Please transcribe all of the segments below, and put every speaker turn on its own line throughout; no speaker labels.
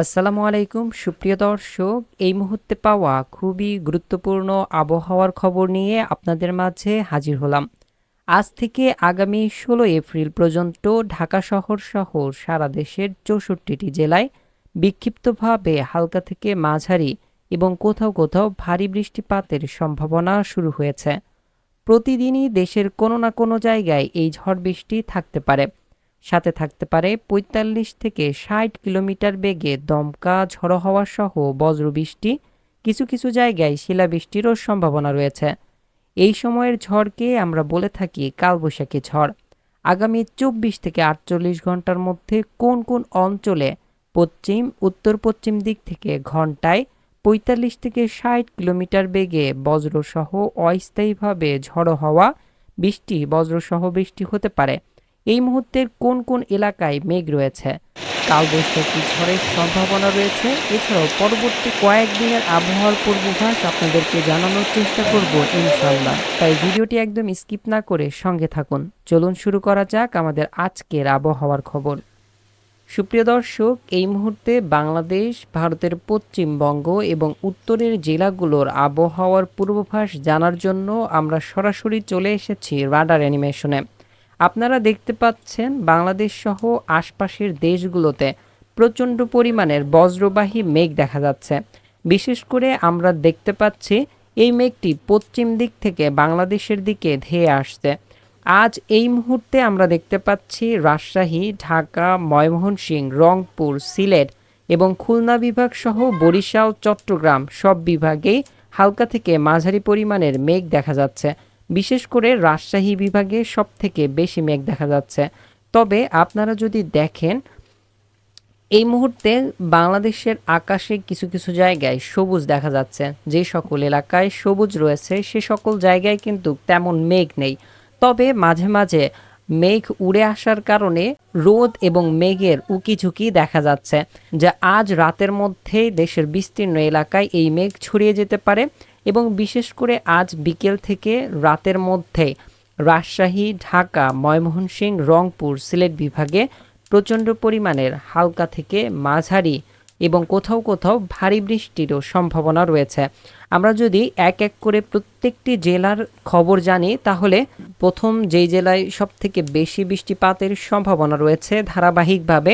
আসসালামু আলাইকুম, সুপ্রিয় দর্শক। এই মুহূর্তে পাওয়া খুবই গুরুত্বপূর্ণ আবহাওয়ার খবর নিয়ে আপনাদের মাঝে হাজির হলাম। আজ থেকে আগামী ষোলো এপ্রিল পর্যন্ত ঢাকা শহর সহ সারা দেশের চৌষট্টিটি জেলায় বিক্ষিপ্তভাবে হালকা থেকে মাঝারি এবং কোথাও কোথাও ভারী বৃষ্টিপাতের সম্ভাবনা শুরু হয়েছে। প্রতিদিনই দেশের কোনো না কোনো জায়গায় এই ঝড় বৃষ্টি থাকতে পারে। সাথে থাকতে পারে পঁয়তাল্লিশ থেকে ষাট কিলোমিটার বেগে দমকা, ঝড়ো হওয়া সহ বজ্রবৃষ্টি কিছু কিছু জায়গায় শিলাবৃষ্টিরও সম্ভাবনা রয়েছে। এই সময়ের ঝড়কে আমরা বলে থাকি কালবৈশাখী ঝড়। আগামী চব্বিশ থেকে আটচল্লিশ ঘণ্টার মধ্যে কোন কোন অঞ্চলে পশ্চিম উত্তর পশ্চিম দিক থেকে ঘন্টায় পঁয়তাল্লিশ থেকে ষাট কিলোমিটার বেগে বজ্রসহ অস্থায়ীভাবে ঝড়ো হওয়া, বৃষ্টি, বজ্রসহ বৃষ্টি হতে পারে। এই মুহূর্তের কোন কোন এলাকায় মেঘ রয়েছে? কালবৈশাখী ঝড়ের সম্ভাবনা রয়েছে। এছাড়াও পরবর্তী কয়েকদিনের আবহাওয়ার পূর্বাভাস আপনাদেরকে জানানোর চেষ্টা করব ইনশাল্লাহ তাই ভিডিওটি একদম স্কিপ না করে সঙ্গে থাকুন। চলুন শুরু করা যাক আমাদের আজকের আবহাওয়ার খবর। সুপ্রিয় দর্শক, এই মুহূর্তে বাংলাদেশ, ভারতের পশ্চিমবঙ্গ এবং উত্তরের জেলাগুলোর আবহাওয়ার পূর্বাভাস জানার জন্য আমরা সরাসরি চলে এসেছি রাডার অ্যানিমেশনে। আপনারা দেখতে পাচ্ছেন বাংলাদেশ সহ আশপাশের দেশগুলোতে প্রচণ্ড পরিমাণের বজ্রবাহী মেঘ দেখা যাচ্ছে। বিশেষ করে আমরা দেখতে পাচ্ছি এই মেঘটি পশ্চিম দিক থেকে বাংলাদেশের দিকে ধেয়ে আসছে। আজ এই মুহূর্তে আমরা দেখতে পাচ্ছি রাজশাহী, ঢাকা, ময়মনসিংহ, রংপুর, সিলেট এবং খুলনা বিভাগ সহ বরিশাল, চট্টগ্রাম সব বিভাগেই হালকা থেকে মাঝারি পরিমাণের মেঘ দেখা যাচ্ছে। বিশেষ করে রাজশাহী বিভাগে সব থেকে বেশি মেঘ দেখা যাচ্ছে। তবে আপনারা যদি দেখেন, এই মুহূর্তে বাংলাদেশের আকাশে কিছু কিছু জায়গায় সবুজ দেখা যাচ্ছে। যে সকল এলাকায় সবুজ রয়েছে, সে সকল জায়গায় কিন্তু তেমন মেঘ নেই। তবে মাঝে মাঝে মেঘ উড়ে আসার কারণে রোদ এবং মেঘের উকিঝুঁকি দেখা যাচ্ছে, যা আজ রাতের মধ্যেই দেশের বিস্তীর্ণ এলাকায় এই মেঘ ছড়িয়ে যেতে পারে। এবং বিশেষ করে আজ বিকেল থেকে রাতের মধ্যে রাজশাহী, ঢাকা, ময়মনসিংহ, রংপুর, সিলেট বিভাগে প্রচণ্ড পরিমাণের হালকা থেকে মাঝারি এবং কোথাও কোথাও ভারী বৃষ্টিরও সম্ভাবনা রয়েছে। আমরা যদি এক এক করে প্রত্যেকটি জেলার খবর জানি, তাহলে প্রথম যেই জেলায় সব থেকে বেশি বৃষ্টিপাতের সম্ভাবনা রয়েছে ধারাবাহিকভাবে,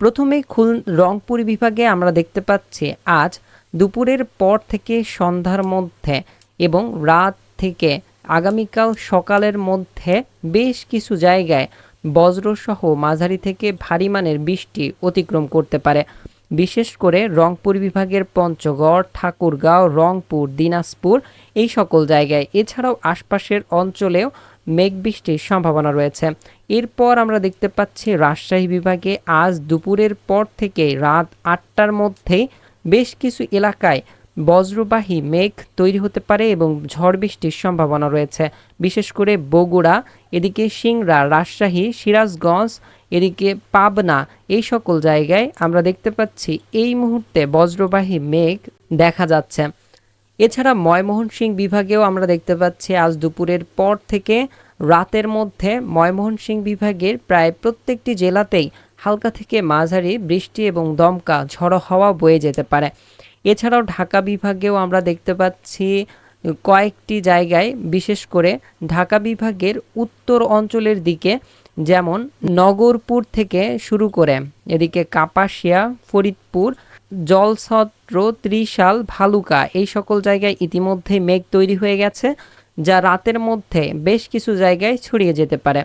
প্রথমে খুল রংপুর বিভাগে আমরা দেখতে পাচ্ছি আজ দুপুরের পর থেকে সন্ধ্যার মধ্যে এবং রাত থেকে আগামীকাল সকালের মধ্যে বেশ কিছু জায়গায় বজ্রসহ মাঝারি থেকে ভারী মানের বৃষ্টি অতিক্রম করতে পারে। বিশেষ করে রংপুর বিভাগের পঞ্চগড়, ঠাকুরগাঁও, রংপুর, দিনাজপুর এই সকল জায়গায়। এছাড়াও আশপাশের অঞ্চলেও মেঘ বৃষ্টির সম্ভাবনা রয়েছে। এরপর আমরা দেখতে পাচ্ছি রাজশাহী বিভাগে আজ দুপুরের পর থেকে রাত আটটার মধ্যেই বেশ কিছু এলাকায় বজ্রবাহী মেঘ তৈরি হতে পারে এবং ঝড় বৃষ্টির সম্ভাবনা রয়েছে। বিশেষ করে বগুড়া, এদিকে সিংড়া, রাজশাহী, সিরাজগঞ্জ, এদিকে পাবনা, এই সকল জায়গায় আমরা দেখতে পাচ্ছি এই মুহূর্তে বজ্রবাহী মেঘ দেখা যাচ্ছে। এছাড়া ময়মোহন বিভাগেও আমরা দেখতে পাচ্ছি আজ দুপুরের পর থেকে রাতের মধ্যে ময়মোহন বিভাগের প্রায় প্রত্যেকটি জেলাতেই হালকা থেকে মাঝারি বৃষ্টি এবং দমকা ঝড়ো হাওয়া বয়ে যেতে পারে। এছাড়াও ঢাকা বিভাগেও আমরা দেখতে পাচ্ছি কয়েকটি জায়গায়, বিশেষ করে ঢাকা বিভাগের উত্তর অঞ্চলের দিকে, যেমন নগরপুর থেকে শুরু করে এদিকে কাপাসিয়া, ফরিদপুর জলছত্র ত্রিশাল, ভালুকা এই সকল জায়গায় ইতিমধ্যে মেঘ তৈরি হয়ে গেছে, যা রাতের মধ্যে বেশ কিছু জায়গায় ছড়িয়ে যেতে পারে।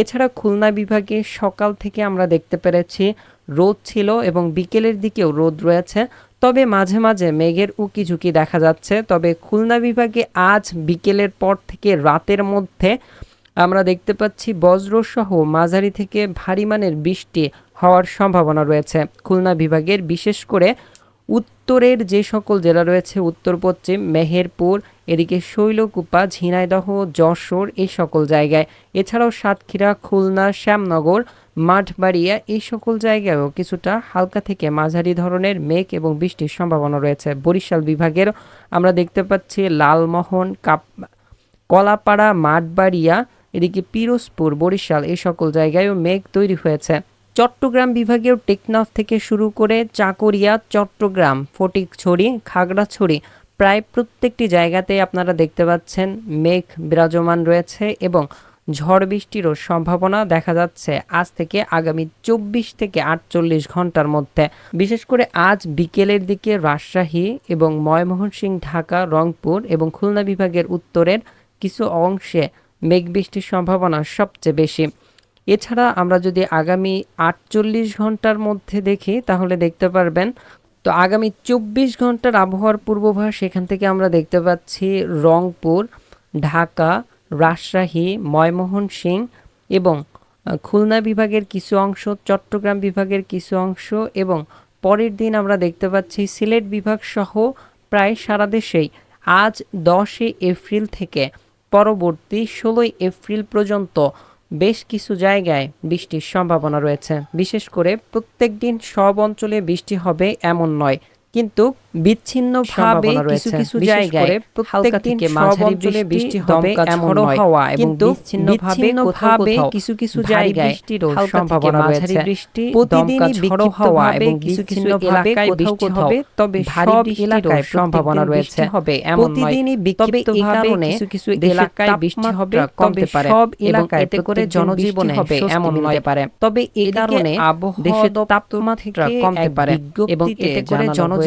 এছাড়া খুলনা বিভাগে সকাল থেকে আমরা দেখতে পেরেছি, রোদ ছিল এবং বিকেলের দিকেও রোদ রয়েছে। তবে মাঝে মাঝে মেঘের উকি ঝুঁকি দেখা যাচ্ছে। তবে খুলনা বিভাগে আজ বিকেলের পর থেকে রাতের মধ্যে আমরা দেখতে পাচ্ছি বজ্রসহ মাঝারি থেকে ভারী মানের বৃষ্টি হওয়ার সম্ভাবনা রয়েছে। খুলনা বিভাগের বিশেষ করে উত্তরের যে সকল জেলা রয়েছে, উত্তর, পশ্চিম, মেহেরপুর, এদিকে শৈলকুপা, ঝিনাইদহ, যশোর এই সকল জায়গায়। এছাড়াও সাতক্ষীরা, খুলনা, শ্যামনগর, মাঠবাড়িয়া এই সকল জায়গায়ও কিছুটা হালকা থেকে মাঝারি ধরনের মেঘ এবং বৃষ্টির সম্ভাবনা রয়েছে। বরিশাল বিভাগের আমরা দেখতে পাচ্ছি লালমোহন, কাপ, কলাপাড়া, মাঠবাড়িয়া, এদিকে পিরোজপুর, বরিশাল এই সকল জায়গায়ও মেঘ তৈরি হয়েছে। চট্টগ্রাম বিভাগেও টেকনাফ থেকে শুরু করে চাকরিয়া, চট্টগ্রাম, ফটিকছড়ি, খাগড়াছড়ি প্রায় প্রত্যেকটি জায়গাতে আপনারা দেখতে পাচ্ছেন মেঘ বিরাজমান রয়েছে এবং ঝড় বৃষ্টিরও সম্ভাবনা দেখা যাচ্ছে আজ থেকে আগামী চব্বিশ থেকে আটচল্লিশ ঘণ্টার মধ্যে। বিশেষ করে আজ বিকেলের দিকে রাজশাহী এবং ময়মনসিংহ, ঢাকা, রংপুর এবং খুলনা বিভাগের উত্তরের কিছু অংশে মেঘ বৃষ্টির সম্ভাবনা সবচেয়ে বেশি। এছাড়া আমরা যদি আগামী আটচল্লিশ ঘণ্টার মধ্যে দেখি, তাহলে দেখতে পারবেন, তো আগামী চব্বিশ ঘণ্টার আবহাওয়ার পূর্বাভাস সেখান থেকে আমরা দেখতে পাচ্ছি রংপুর, ঢাকা, রাজশাহী ময়মোহন সিং এবং খুলনা বিভাগের কিছু অংশ, চট্টগ্রাম বিভাগের কিছু অংশ এবং পরের দিন আমরা দেখতে পাচ্ছি সিলেট বিভাগ সহ প্রায় সারা দেশেই আজ দশই এপ্রিল থেকে পরবর্তী ষোলোই এপ্রিল পর্যন্ত বেশ কিছু জায়গায় বৃষ্টির সম্ভাবনা রয়েছে। বিশেষ করে প্রত্যেক দিন সব অঞ্চলে বৃষ্টি হবে এমন নয়। কিন্তু বিচ্ছিন্নভাবে কিছু কিছু জায়গায় প্রত্যেক দিন মাঝারি বৃষ্টি হবে এমন হাওয়া এবং বিচ্ছিন্নভাবে কোথাও কোথাও কিছু কিছু জায়গায় বৃষ্টিরও সম্ভাবনা রয়েছে। বৃষ্টি প্রতিদিনই ঝড়ো হাওয়া এবং কিছু কিছু এলাকায় বৃষ্টি হবে তবে সব এলাকায় সম্ভাবনা রয়েছে হবে। এমন প্রতিদিনই বিক্ষিপ্তভাবে কিছু কিছু এলাকায় বৃষ্টি হবে কমতে পারে সব এলাকায় এতে করে জনজীবনে হবে এমন নয়। পারে তবে এই কারণে দেশের তাপমাত্রা কমতে পারে এবং এতে করে জনজীবনে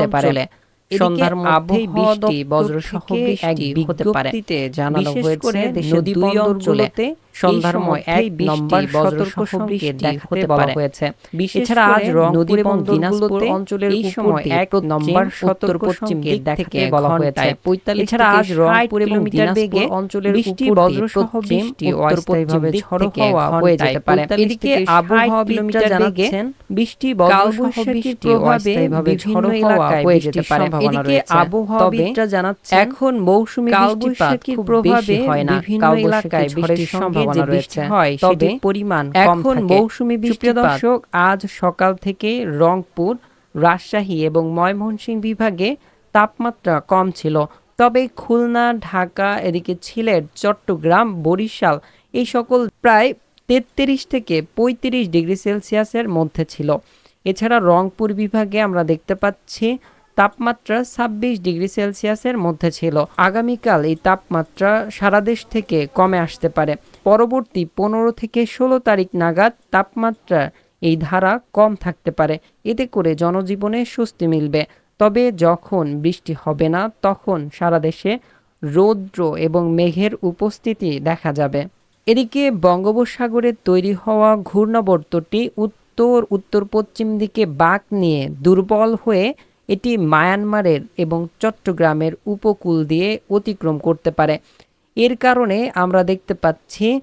অঞ্চলে সন্ধ্যার মধ্যেই বৃষ্টি বজ্রসহ বৃষ্টি হতে পারে। জানানো হয়েছে দেশের দুই অঞ্চলেতে এক নম্বর বজ্রসহ বৃষ্টি হতে বলা হয়েছে। এছাড়া আজ রংপুর এবং দিনাজপুর অঞ্চলের এই সময় এক নম্বর পশ্চিম দিক থেকে বলা হয়েছে। এছাড়া আজ রংপুর এবং দিনাজপুর অঞ্চলের বৃষ্টি বজ্রসহ বৃষ্টি অস্থায়ীভাবে ঝড়ো হওয়া হয়ে যেতে পারে। এদিকে আবহাওয়াবিদরা জানাচ্ছেন বৃষ্টি বজ্রসহ বৃষ্টি অস্থায়ীভাবে ঝড়ো হওয়া হয়ে যেতে পারে। এদিকে আবহাওয়াবিদরা জানাচ্ছেন এখন মৌসুমী বৃষ্টিপাতের প্রভাবে হয় না। বিভিন্ন এলাকায় বৃষ্টির সম্ভাবনা রয়েছে। হয় তবে পরিমাণ এখন মৌসুমী বৃষ্টি দর্শক আজ সকাল থেকে রংপুর রাজশাহী এবং ময়মনসিংহ বিভাগে তাপমাত্রা কম ছিল। তবে খুলনা ঢাকা এদিকে সিলেট চট্টগ্রাম বরিশাল এই সকল প্রায় তেত্রিশ থেকে পঁয়ত্রিশ ডিগ্রি সেলসিয়াসের মধ্যে ছিল। এছাড়া রংপুর বিভাগে আমরা দেখতে পাচ্ছি তাপমাত্রা ছাব্বিশ ডিগ্রি সেলসিয়াসের মধ্যে ছিল। আগামীকাল এই তাপমাত্রা সারা দেশ থেকে কমে আসতে পারে। পরবর্তী পনেরো থেকে ষোলো তারিখ নাগাদ তাপমাত্রা এই ধারা কম থাকতে পারে। এতে করে জনজীবনে স্বস্তি মিলবে। তবে যখন বৃষ্টি হবে না, তখন সারা দেশে রৌদ্র এবং মেঘের উপস্থিতি দেখা যাবে। এদিকে বঙ্গোপসাগরে তৈরি হওয়া ঘূর্ণাবর্তটি উত্তর উত্তর পশ্চিম দিকে বাঁক নিয়ে দুর্বল হয়ে এটি মায়ানমারের এবং চট্টগ্রামের উপকূল দিয়ে অতিক্রম করতে পারে। এর কারণে আমরা দেখতে পাচ্ছি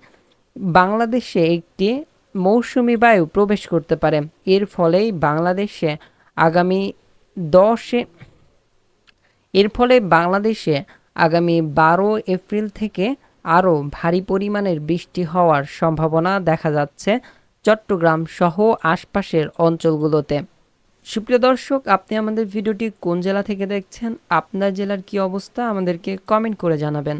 বাংলাদেশে একটি মৌসুমি বায়ু প্রবেশ করতে পারে। এর ফলেই বাংলাদেশে আগামী দশে এর ফলে বাংলাদেশে আগামী বারো এপ্রিল থেকে আরও ভারী পরিমাণের বৃষ্টি হওয়ার সম্ভাবনা দেখা যাচ্ছে চট্টগ্রাম সহ আশপাশের অঞ্চলগুলোতে। সুপ্রিয় দর্শক, আপনি আমাদের ভিডিওটি কোন জেলা থেকে দেখছেন? আপনার জেলার কি অবস্থা? আমাদেরকে কমেন্ট করে জানাবেন।